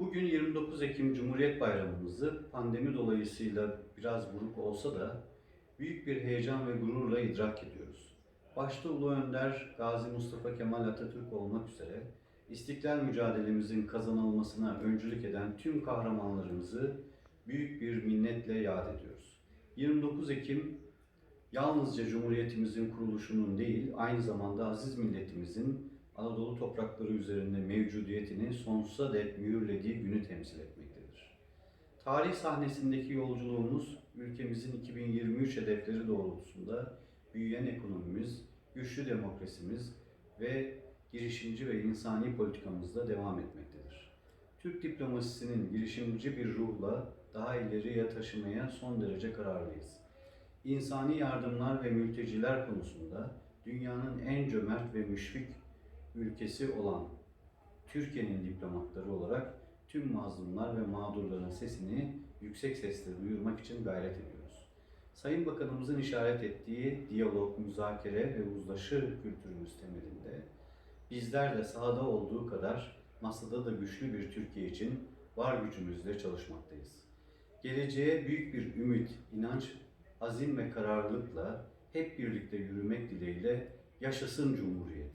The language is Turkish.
Bugün 29 Ekim Cumhuriyet Bayramımızı pandemi dolayısıyla biraz buruk olsa da büyük bir heyecan ve gururla idrak ediyoruz. Başta Ulu Önder Gazi Mustafa Kemal Atatürk olmak üzere İstiklal mücadelemizin kazanılmasına öncülük eden tüm kahramanlarımızı büyük bir minnetle yad ediyoruz. 29 Ekim yalnızca Cumhuriyetimizin kuruluşunun değil, aynı zamanda aziz milletimizin Anadolu toprakları üzerinde mevcudiyetini sonsuza dek mühürlediği günü temsil etmektedir. Tarih sahnesindeki yolculuğumuz ülkemizin 2023 hedefleri doğrultusunda büyüyen ekonomimiz, güçlü demokrasimiz ve girişimci ve insani politikamızda devam etmektedir. Türk diplomasisinin girişimci bir ruhla daha ileriye taşımaya son derece kararlıyız. İnsani yardımlar ve mülteciler konusunda dünyanın en cömert ve müşfik ülkesi olan Türkiye'nin diplomatları olarak tüm mazlumlar ve mağdurların sesini yüksek sesle duyurmak için gayret ediyoruz. Sayın Bakanımızın işaret ettiği diyalog, müzakere ve uzlaşı kültürümüz temelinde bizler de sahada olduğu kadar masada da güçlü bir Türkiye için var gücümüzle çalışmaktayız. Geleceğe büyük bir ümit, inanç, azim ve kararlılıkla hep birlikte yürümek dileğiyle yaşasın Cumhuriyet.